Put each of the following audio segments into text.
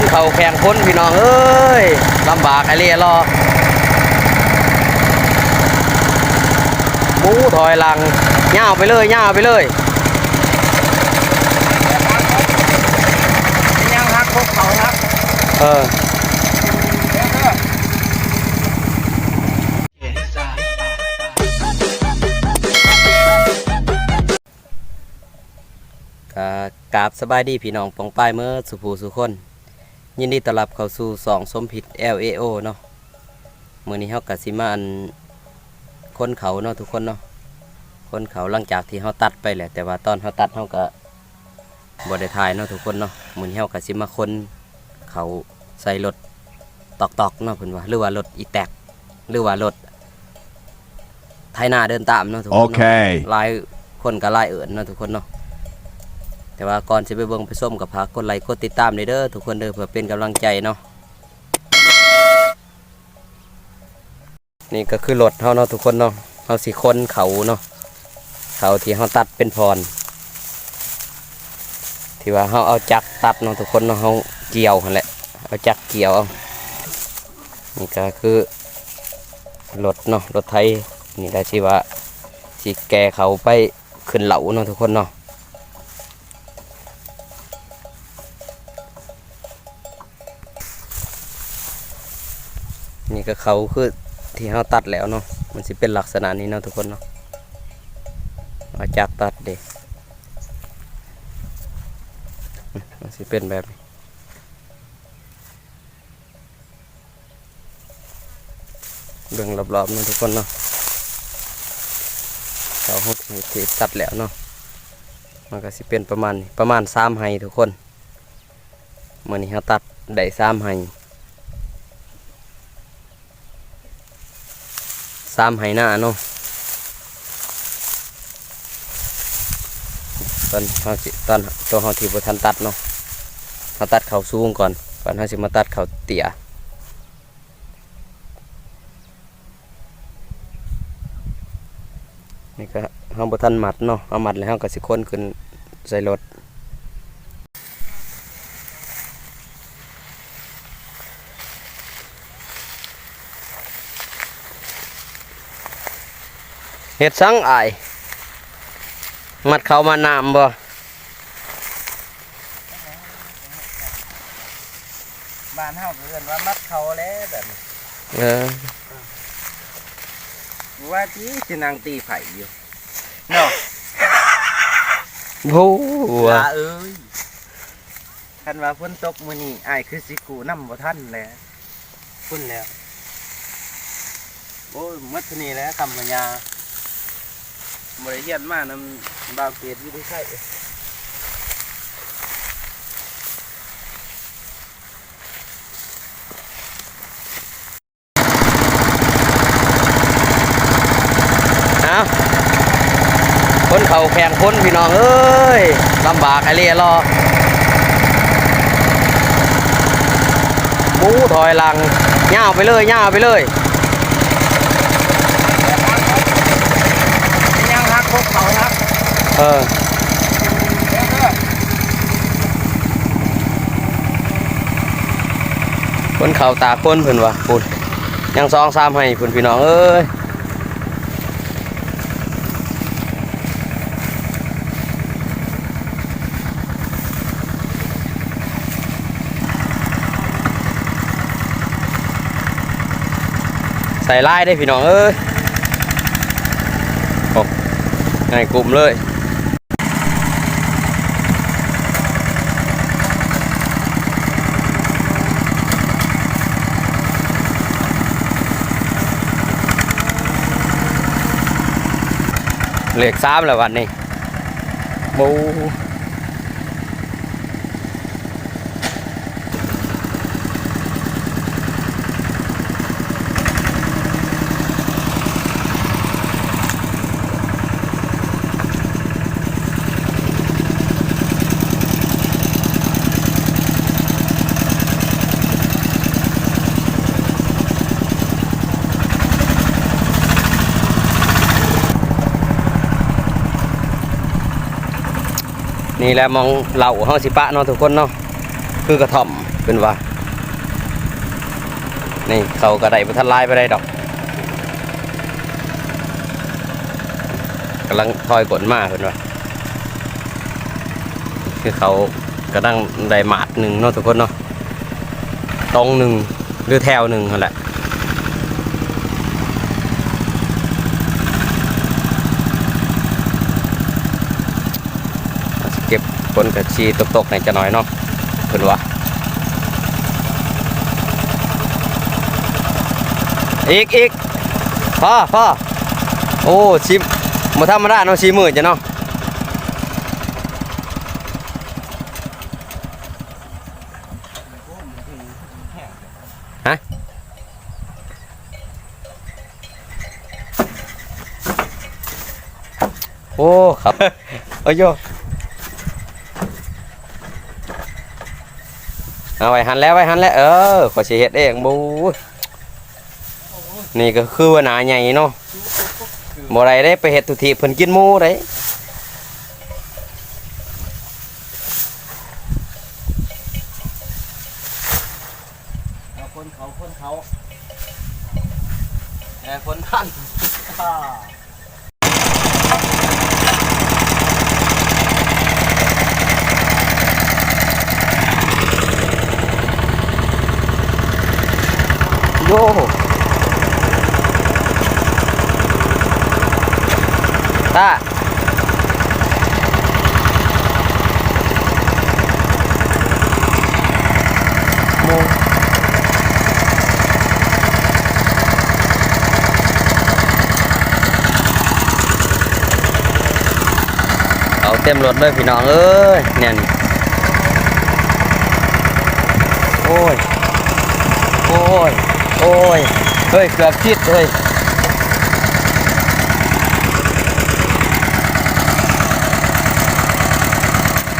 คนเขาแข่งพ้นพี่น้องเอ้ยลำบากไอเรียรอหมูถอยหลังย่าวไปเลยย่าวไปเลยยังรักพวกเขาครับเออกกราบสบายดีพี่น้องปองป้ายเมื่อสุภูสุคน ยินดีต้อนรับเข้าสู่สองสมผิด LAO เนาะมื้อนี้เฮากะสิมาอันคนเขาเนาะทุกคนเนาะคนเขาหลังจากที่เฮาตัดไปแหละแต่ว่าตอนเฮาตัดเฮาก็บ่ได้ถ่ายเนาะทุกคนเนาะมื้อนี้เฮากะสิมาคนเขาใส่รถตอกๆเนาะเพิ่นว่าหรือว่ารถอีแตกหรือว่ารถไถนาเดินตามเนาะทุกคนเนาะ Okay. หลายคนก็หลายเอิญเนาะทุกคนเนาะ แต่ว่าก่อนจะไปเบิ่งไปส้มกับพากกดไลค์กดติดตามเด้อทุกคนเด้อเพื่อเป็นกำลังใจเนาะนี่ก็คือรถเฮาเนาะทุกคนเนาะเฮาสิคนเขาเนาะเขาที่เฮาตัดเป็นพร ที่ว่าเฮาเอาจักรตัดเนาะทุกคนเนาะเฮาเกี่ยวหั่นแหละเอาจักรเกี่ยวเอานี่ก็คือรถเนาะรถไทยนี่ได้ชื่ว่าสิแกเขาไปขึ้นเหลาเนาะทุกคนเนาะ นี่ก็เขาคือที่เขาตัดแล้วเนาะมันสิเป็นลักษณะนี้เนาะทุกคนเนาะเอาจากตัดเด็มันสิเป็นแบบนี้เบิ่งรอบๆเนาะทุกคนเนาะเขาหกที่ตัดแล้วเนาะมันก็สิเป็นประมาณประมาณสามไฮทุกคนเมื่อนี้เขาตัดได้สามไฮ สามไฮหน้าเนาะตอนเขาสิตอนตัวเขาที่บทันตัดเนาะเขาตัดเขาสูงก่อนก่อนเขาสิมาตัดเขาเตี่ยนี่ก็ห้องบทันหมัดเนาะเอาหมัดแล้วเราก็สิค้นขึ้นใส่รถ เห็ดสังอาย มัดเขามานามบ่บ้านเฮาก็เอิ้นว่ามัดเขาแล้วแบบนี้เออว่าจีสินางตีไผ่อยู่เนาะโอ้ลาเอ้ยคันว่าฝนตกมื้อนี้อ้ายคือสิกูนำบ่ทันแหล้วพุ่นแล้วโอ้ยหมัดเท่านี้แหล้วคำปัญญา บ่ได้เฮียนมากนำบางเกตอยู่ที่ไสเอาคนเขาแข่งพ้นพี่น้องเอ้ยลำบากไอเรียรอหมูถอยหลังย่าไปเลยย่าไปเลย ยังรักพวกเขาครับ เออคนเขาตาคนเพิ่นวะพุ่นยังซองซ้ำให้พุ่นพี่น้องเอ้ยใส่ไล่ได้พี่น้องเอ้ยโอ้ง่ายกลุ่มเลย เหลือสามแล้ววันนี้บู นี่แหละมองเหล่าห้องสิปะเนาะทุกคนเนาะคือกระถ่อมเป็นว่า นี่เขาก็ได้บ่ทันลายไปได้ดอกกำลังทอยกดมาเพิ่นว่าคือเขากำลังได้หมาดหนึ่งเนาะทุกคนเนาะตรงหนึ่งหรือแถวหนึ่งนั่นแหละ เก็บคนกับชีตกๆในจะน้อยเนาะเพิ่นว่าอีกอีกพ่อพ่อโอ้ชิมมาธรรมดาเนาะชิมือจ้ะเนาะฮะโอ้ครับเอาโย เอาไว้หันแล้วไว้หันแล้วเออขอสิเฮ็ดเองบูนี่ก็คือว่าหนาใหญ่เนาะบ่ได้ได้ไปเฮ็ดทุทีเพิ่นกินมูได้คนเขาคนเขาแต่คนท่าน อ่าโยตาโมเอาเต็มรถเลยพี่น้องเอ้ยเนี่ยนี่โอ้ยโอ้ยโอ้ ย เฮ้ย เกือบชิดเฮ้ย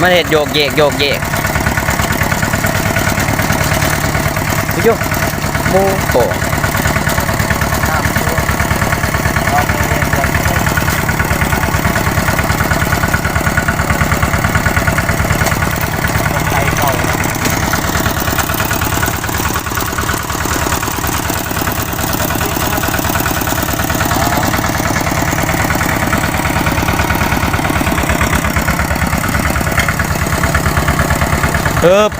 มันเห็ดโยกเยกโยกเยกไปโยโมโต น้ำตัวเอาไปเรียนกันคนไทยเก่า เอิบ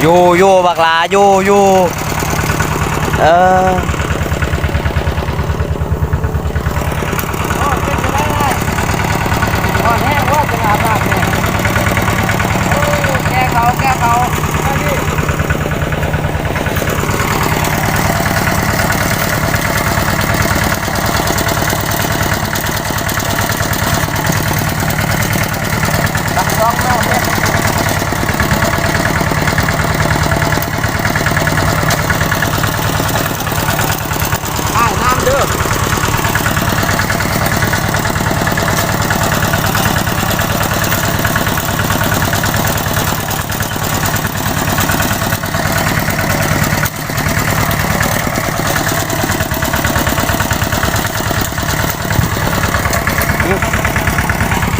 อยู่อยู่บักลาอยู่อยู่ เออ โอ้เป็นไปได้ไงอ่อนแห้งว่าจะอาบน้ำเนี่ยโอ้แกเขาแกเขาเอาดิ ตักร้องน้ำเนี่ยอ้ายน้ำเด้อ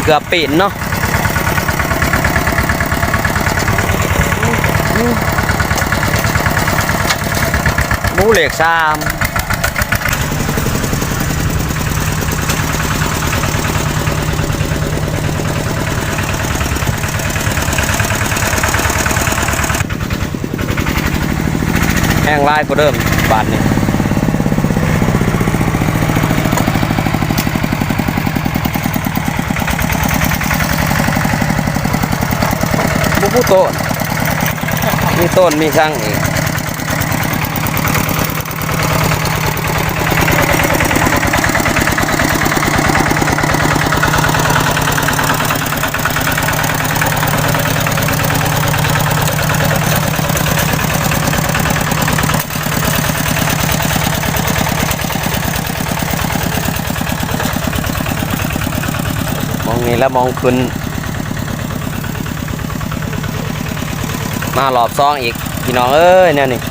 เกือบปิดเนาะหมูเหล็กสามแห้งลายกว่าเดิมบาทนี้ ผู้โตมีต้นมีช่างอีกมองนี่แล้วมองขึ้น มารอบซองอีกพี่น้องเอ้ยเนี่ยนี่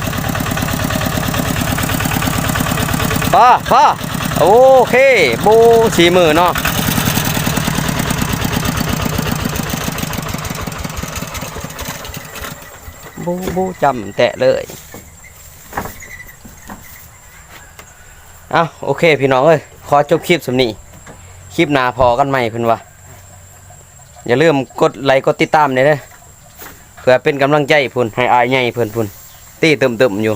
พ่อพ่อโอเคบูสีมือเนาะบูบูจำแตะเลยเอาโอเค พี่น้องเอ้ยขอจบคลิปสำนี้คลิปหนาพอกันใหม่เพิ่นว่าอย่าลืมกดไลค์กดติดตามเนี่ยเด้อเพื่อเป็นกำลังใจให้พุ่นให้อายใหญ่เพิ่นพุ่นตีเติมๆอยู่